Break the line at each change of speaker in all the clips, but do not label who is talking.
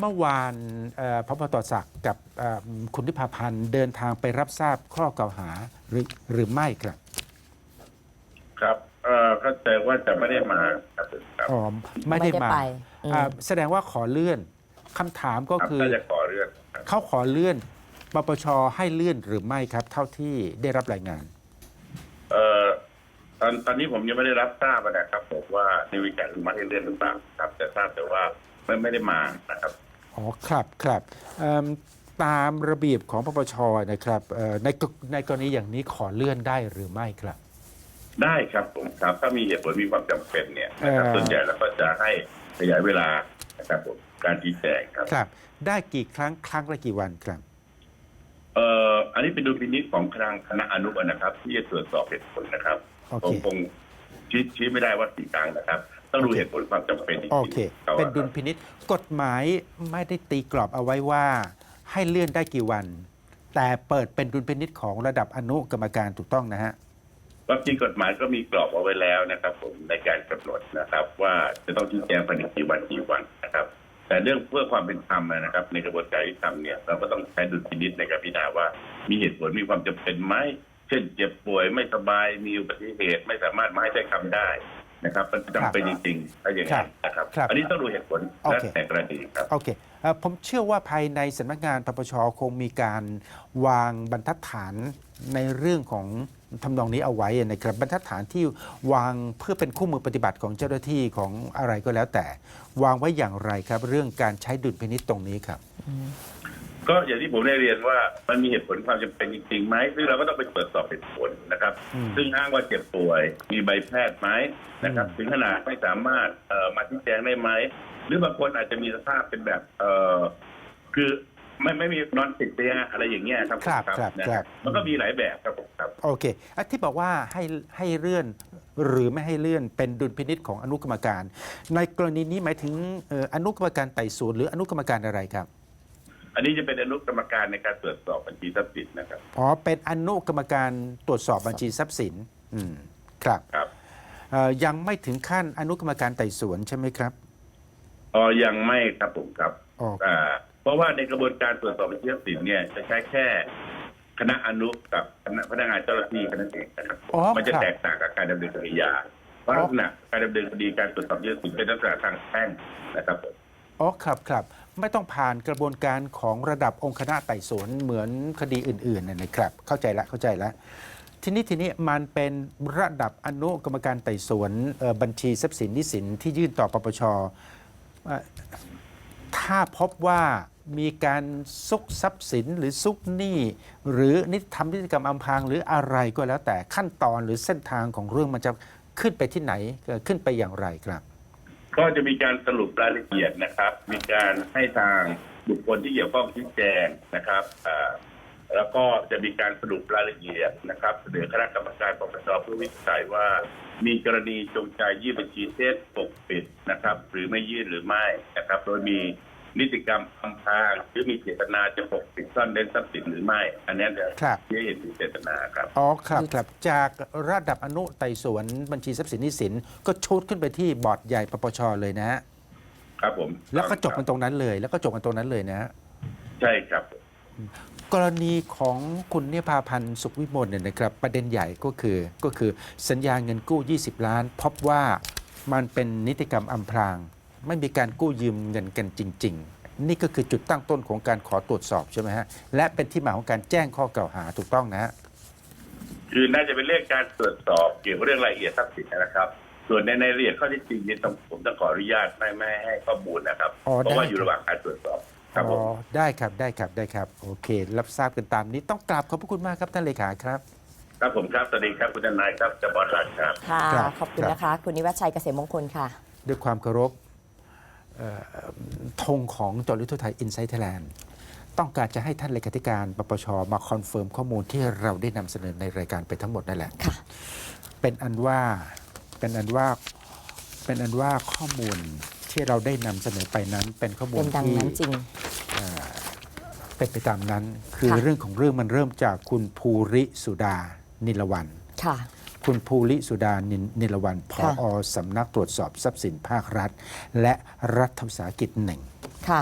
เมื่อวานเอ่อพบตรศักดิ์กับเอ่อคุณทิพาพันธ์เดินทางไปรับทราบข้อกล่าวหาหรือหรือไม่ครับ
ครับเอ่อเข้าใจว่าจะไม่ได้มาครับครับ
อ๋อไม่ได้มา
ไปอืม
อ่าแสดงว่าขอเลื่อนคำถามก็
ครับ
คือ
น่าจะขอเรื่องครับ
เขาขอเลื่อนปปชให้เลื่อนหรือไม่ครับ เท่าที่ได้รับรายงาน
เอ่อตอนตอนนี้ผมยังไม่ได้รับทราบนะครับผมว่าในวิการอนุมัติให้เลื่อนหรือเปล่าครับ แต่ทราบแต่ว่าไม่ไม่ได้มานะครับ
อ๋อครับครับเอิ่มตามระเบียบของปปชนะครับเอ่อในกในกรณีอย่างนี้ขอเลื่อนได้หรือไม่ครับ
ได้ครับผมครับ ถ้ามีเหตุผลมีความจำเป็นเนี่ยนะครับ
เอ่อ
ส่วนใหญ่เราก็จะให้ขยายเวลานะครับผมการชี้แจงครับ
ครับ ได้กี่ครั้งครั้งละกี่วันครับ
เอ่ออันนี้เป็นดุลพินิจของคณะคณะอนุนะครับ ที่จะตรวจสอบเหตุผลนะครับ
โอ
ผ
เค
มคงชี้ชี้ไม่ได้ว่ากี่ครั้งนะครับ ต้องดูเหตุผลความจำเป็นจริงๆ
โอเค
ครับ
เป็นดุลพินิษกฎหมายไม่ได้ตีกรอบเอาไว้ว่า ให้เลื่อนได้กี่วัน แต่เปิดเป็นดุลพินิษของระดับอนุกรรมการถูกต้องนะฮะ
ความจริงกฎหมายก็มีกรอบเอาไว้แล้วนะครับ ผมในการกำหนดนะครับ ว่าจะต้องชี้แจงภายในกี่วันกี่วันนะครับ แต่เรื่องเพื่อความเป็นธรรมนะครับ ในกระบวนการยุติธรรมเนี่ยเราก็ต้องใช้ดุลพินิจในการพิจารณาว่า มีเหตุผลมีความจำเป็นไหมเช่นเจ็บป่วยไม่สบายมีอุบัติเหตุไม่สามารถมาให้ใช้คำได้ นะครับมันจำเป็นจริงๆถ้าอย่างนั้นนะครับ
ครับ
อันนี้ต้องดูเหตุผล
โอ
และ
เค
แต่กรณีครับ
โอเคเอ่อผมเชื่อว่าภายในสำนักงานปปชคงมีการวางบรรทัดฐานในเรื่องของทำนองนี้เอาไว้นะครับบรรทัดฐานที่วางเพื่อเป็นคู่มือปฏิบัติของเจ้าหน้าที่ของอะไรก็แล้วแต่ วางไว้อย่างไรครับ เรื่องการใช้ดุลพินิษตรงนี้ครับ
ก็อย่างที่ผมได้เรียนว่ามันมีเหตุผลความจำเป็นจริงๆไหมซึ่งเราก็ต้องไปตรวจสอบเหตุผลนะครับ
อืม
ซึ่งอ้างว่าเจ็บป่วย มีใบแพทย์ไหมนะครับ
อืม
ถึงขนาดไม่สามารถเอ่อมาชี้แจงได้ไหม หรือบางคนอาจจะมีสภาพเป็นแบบเอ่อคือไม่ไม่มีนอนติดเตียงอะไรอย่างเงี้ยครับ
ครับ
ผม
ครับ
นะครับ มันก็มีหลายแบบครับผมครับ
โอเคอะที่บอกว่าให้ให้เลื่อนหรือไม่ให้เลื่อนเป็นดุลพินิษของอนุกรรมการ ในกรณีนี้หมายถึงเอ่ออนุกรรมการไต่สวนหรืออนุกรรมการอะไรครับ
อันนี้จะเป็นอนุกรรมการในการตรวจสอบบัญชีทรัพย์สินนะครับ
อ๋อ เป็นอนุกรรมการตรวจสอบบัญชีทรัพย์สิน อืม ครับ
ครับ
เอ่อยังไม่ถึงขั้นอนุกรรมการไต่สวนใช่ไหมครับ
อ๋อยังไม่ครับผมครับ
อ๋อ
อ่าเพราะว่าในกระบวนการตรวจสอบบัญชีทรัพย์สินเนี่ยจะใช้แค่คณะอนุกับคณะพนักงานเจ้าหน้าที่แค่นั้นเองนะครับ
อ๋อ
มันจะ
ครับ
แตกต่างกับการดำเนินคดียาเพราะ
อ๋อ
ลักษณะการดำเนินคดีการตรวจสอบบัญชีทรัพย์สินเป็นลักษณะทางแพ่งนะครับผม
อ๋อ ครับครับ ไม่ต้องผ่านกระบวนการของระดับองค์คณะไต่สวนเหมือนคดีอื่นๆนะครับ เข้าใจละเข้าใจละทีนี้ทีนี้มันเป็นระดับอนุกรรมการไต่สวนบัญชีทรัพย์สินนิสินที่ยื่นต่อปปชถ้าพบว่ามีการซุกทรัพย์สินหรือซุกหนี้หรือนิติทำนิติกรรมอำพรางหรืออะไรก็แล้วแต่ขั้นตอนหรือเส้นทางของเรื่องมันจะขึ้นไปที่ไหนขึ้นไปอย่างไรครับ
ก็จะมีการสรุปรายละเอียดนะครับ มีการให้ทางบุคคลที่เกี่ยวข้องชี้แจงนะครับแล้วก็จะมีการสรุปรายละเอียดนะครับเสนอคณะกรรมการปปชเพื่อวิจัยว่า มีกรณีจงใจยื่นบัญชีเท็จปกปิดนะครับ หรือไม่ยื่นหรือไม่นะครับ โดยมี นิติกรรมอำพรางหรือมีเจตนาจะปกปิดซ่อนเร้นทรัพย์สินหรือไม่ อันนี้จะ
ครับ
ที่เห็นถึงเจตนาครับ
อ๋อครับครับจากระดับอนุไต่สวนบัญชีทรัพย์สินหนี้สิน ก็ชูดขึ้นไปที่บอร์ดใหญ่ปปชเลยนะฮะ
ครับผม
แล้วก็จบกันตรงนั้นเลย แล้วก็จบกันตรงนั้นเลยนะฮะ
ใช่ครับ
กรณีของคุณเนี่ยพาพันธ์สุขวิมลเนี่ยนะครับ ประเด็นใหญ่ก็คือก็คือสัญญาเงินกู้ 20 ล้าน พบว่ามันเป็นนิติกรรมอำพราง ไม่มีการกู้ยืมเงินกันจริง ๆ นี่ก็คือจุดตั้งต้นของการขอตรวจสอบใช่ไหมฮะและเป็นที่มาของการแจ้งข้อกล่าวหาถูกต้องนะฮะ
คือน่าจะเป็นเรื่องการตรวจสอบเกี่ยวกับเรื่องรายละเอียดทรัพย์สินนะครับ ส่วนในในรายละเอียดข้อที่จริงเนี่ยต้องผมต้องขออนุญาตไม่ไม่ให้ข้อมูลนะครับ
อ๋อ
เพราะว่า
ได้
อยู่ระหว่างการตรวจสอบครับผ
อ๋อ
ม
ได้ครับได้ครับได้ครับ โอเค รับทราบกันตามนี้ต้องกราบขอบพระคุณมากครับท่านเลขาครับ
ครับผมครับสวัสดีครับคุณทนายครับจะบอสรัฐครับ
ค่ะ
ครับ
ขอบคุณ
ครับ
นะคะ คุณนิวัชชัยเกษมมงคลค่ะ
ด้วยความเคารพเอ่อ ธงของจอริทุไทยอินไซต์ไทยแลนด์ต้องการจะให้ท่านเลขาธิการปปชมาคอนเฟิร์มข้อมูลที่เราได้นำเสนอในรายการไปทั้งหมดนั่นแหละ
ค่ะ
เป็นอันว่าเป็นอันว่าเป็นอันว่าข้อมูลที่เราได้นำเสนอไปนั้นเป็นข้อมู
เป็
ล
นดัง
ที่
นั้นจริง
เป็นไปตามนั้น คือ
ค่ะ
เรื่องของเรื่องมันเริ่มจากคุณภูริสุดานิลวัน
ค่ะ
คุณภูริสุดานินนิลวันผ
ค่ะ
อสำนักตรวจสอบทรัพย์สินภาครัฐ และรัฐวิสาหกิจหนึ่ง
ค่ะ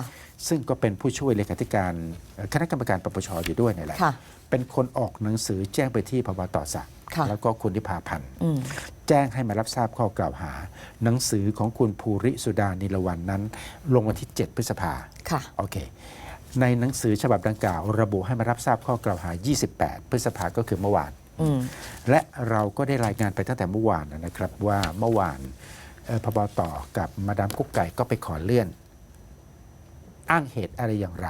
ซึ่งก็เป็นผู้ช่วยเลขาธิการเอ่อคณะกรรมการปปชอยู่ด้วยนี่แหละ
ค่ะ
เป็นคนออกหนังสือแจ้งไปที่พบต่อศักดิ์
ค่ะ
แล้วก็คุณทิพาพันธ์
อืม
แจ้งให้มารับทราบข้อกล่าวหา หนังสือของคุณภูริสุดานิลวันนั้น ลงวันที่ 7 พฤษภา
ค่ะ
โอเค ในหนังสือฉบับดังกล่าว ระบุให้มารับทราบข้อกล่าวหา 28 พฤษภาก็คือเมื่อวาน
อืม
และเราก็ได้รายงานไปตั้งแต่เมื่อวานนะครับ ว่าเมื่อวานเอ่อพบต่อกับมาดามกุ๊กไก่ก็ไปขอเลื่อน อ้างเหตุอะไรอย่างไร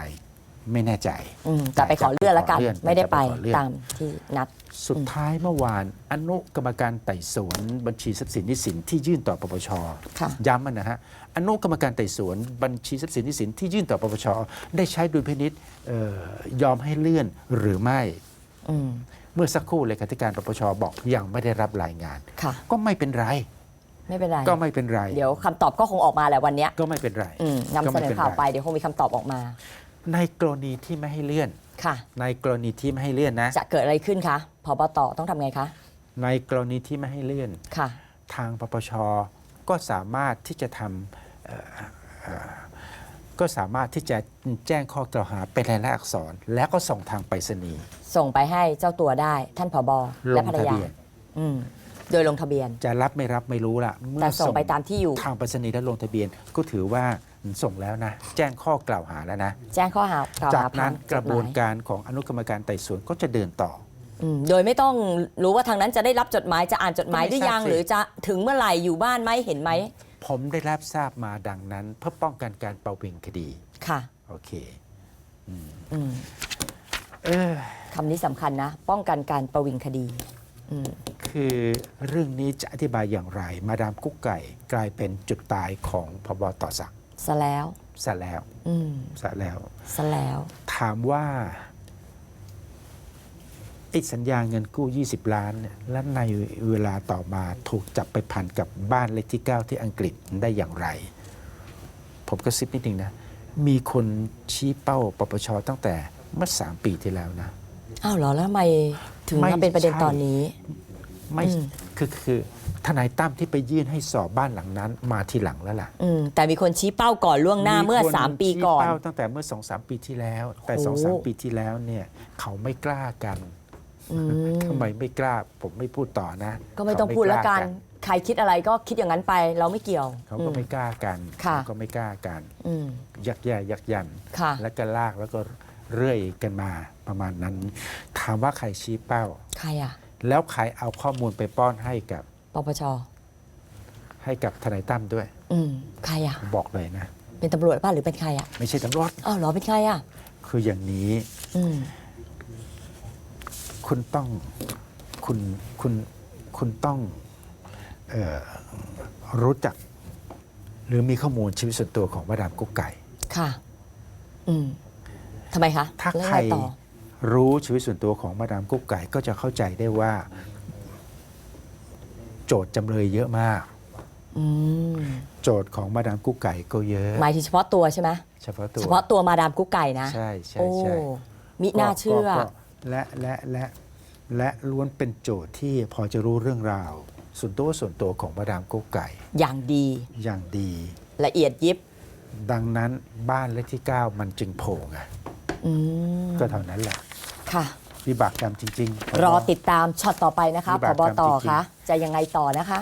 ไม่แน่ใจ
อืมแต่ไปขอเลื่อนแล้วกัน
ขอเลื่อน
ไม่ได้ไป
แต่ไปขอเลื่อน
ตามที่นัด
สุดท้ายเมื่อวาน อนุกรรมการไต่สวนบัญชีทรัพย์สินหนิสินที่ยื่นต่อปปช
ค่ะ
ย้ำมันนะฮะอนุกรรมการไต่สวนบัญชีทรัพย์สินหนิสินที่ยื่นต่อปปชได้ใช้ดุลพินิษเอ่อยอมให้เลื่อนหรือไม่
อืม
เมื่อสักครู่เลขาธิการปปชบอกยังไม่ได้รับรายงาน
ค่ะ
ก็ไม่เป็นไร
ไม่เป็นไร
ก็ไม่เป็นไร
เดี๋ยวคำตอบก็คงออกมาแหละวันเนี้ย
ก็ไม่เป็นไร
อืมนำ
ก็
เส
ไม่
นอ
ป็
ข่าว
ไร
ไปเดี๋ยวคงมีคำตอบออกมา
ในกรณีที่ไม่ให้เลื่อน
ค่ะ
ในกรณีที่ไม่ให้เลื่อนนะ
จะเกิดอะไรขึ้นคะพบตต้องทำไงคะ
ในกรณีที่ไม่ให้เลื่อน
ค่ะ
ทางปปชก็สามารถที่จะทำเอ่อเอ่อก็สามารถที่จะแจ้งข้อกล่าวหาเป็นลายลักษณ์อักษร แล้วก็ส่งทางไปรษณีย์
ส่งไปให้เจ้าตัวได้ท่านผบ
ล
และ
ง
ภรร
ทะ
ยา
เบียน
อืมโดยลงทะเบียน
จะรับไม่รับไม่รู้ละเมื่อ
แต่ส่งไปตามที่อยู่
ทางไปรษณีย์แล้วลงทะเบียนก็ถือว่าส่งแล้วนะ แจ้งข้อกล่าวหาแล้วนะ
แจ้งข้อหากล่าว
จาก
หาผ่า
นั้นนกระบวน
จดหมาย
การของอนุกรรมการไต่สวนก็จะเดินต่อ
อืมโดยไม่ต้องรู้ว่าทางนั้นจะได้รับจดหมายจะอ่านจดหมาย
ก็
ห
ไม่
รือยัง
ทราบสิ
หรือจะถึงเมื่อไหร่อยู่บ้านไหมเห็นไหม
ผมได้รับทราบมาดังนั้น เพื่อป้องกันการประวิงคดี
ค่ะ
โอเค
อืม
เออ
คำนี้สำคัญนะ ป้องกันการประวิงคดีอืม
คือเรื่องนี้จะอธิบายอย่างไร มาดามกุ๊กไก่กลายเป็นจุดตายของพบต่อศักดิ์
ซะแล้ว
ซะแล้ว
อืม
ซะแล้ว
ซะแล้ว
ถามว่าไอ้สัญญาเงินกู้ 20 ล้านเนี่ยและในเวลาต่อมาถูกจับไปพันกับบ้านเลขที่ 9 ที่อังกฤษได้อย่างไร ผมก็ซิปนิดนึงนะ มีคนชี้เป้าปปชตั้งแต่ เมื่อ 3 ปีที่แล้วนะ
อ้าวเหรอ แล้วทำไมถึง
ไม่
มาเป็นประเด็น
ใช่
ตอนนี้
ไม่
อืม
คือคือทนายตั้มที่ไปยื่นให้สอบบ้านหลังนั้น มาทีหลังแล้วล่ะ
อืมแต่มีคนชี้เป้าก่อนล่วงหน้าเมื่อ
คน
3 ปีก่อน
ชี้เป้าตั้งแต่เมื่อสองสามปีที่แล้ว แต่
โอ้
สองสามปีที่แล้วเนี่ยเขาไม่กล้ากัน
อืม
ทำไมไม่กล้าผมไม่พูดต่อนะ
ก็ไม่ต้องพูดแล้วกัน
เขา
ใครคิดอะไรก็คิดอย่างนั้นไปเราไม่เกี่ยว
เขาก็ไม่กล้ากัน
ค่ะ
เขาก็ไม่กล้ากัน
อืม
ยักแย่ยักยัน
ค่ะ
แล้วก็ลากแล้วก็ เรื่อยกันมาประมาณนั้น ถามว่าใครชี้เป้า
ใครอะ
แล้วใครเอาข้อมูลไปป้อนให้กับ
ปปช
ให้กับทนายตั้มด้วย
อืม ใครอะ
บอกเลยนะ
เป็นตำรวจป่ะหรือเป็นใครอะ
ไม่ใช่ตำรวจ
อ้าวเหรอ เป็นใครอะ
คืออย่างนี้
อืม
คุณต้องคุณคุณคุณต้องเออรู้จัก หรือมีข้อมูลชีวิตส่วนตัวของมาดามกุ๊กไก่
ค่ะ อืม ทำไมคะ
ถ้า
แล้ว
ใคร
ไงต่อ
รู้ชีวิตส่วนตัวของมาดามกุ๊กไก่ก็จะเข้าใจได้ว่า โจทย์จำเลยเยอะมาก
อืม
โจทย์ของมาดามกุ๊กไก่ก็เยอะ
หมายถึงเฉพาะตัวใช่ไหม
เฉพาะตัว
เฉพาะตัวมาดามกุ๊กไก่นะ
ใช่ใช่
โอ้
ใช่
มิน่าเชื่อ
ก็ก็และและและและล้วนเป็นโจทย์ที่พอจะรู้เรื่องราว ส่วนตัวส่วนตัวของมาดามกุ๊กไก่
อย่างดี
อย่างดี
ละเอียดยิบ
ดังนั้นบ้านเลขที่ 9 มันจึงโผล่ไง
อืม
ก็เท่านั้นแหละ
ค่ะ
วิบากกรรมจริง ๆ
รอติดตามช็อตต่อไปนะคะ
วิ
พ
บาก
บ
กรรม
ต่อ
จริงๆ
คะ จะยังไงต่อนะคะ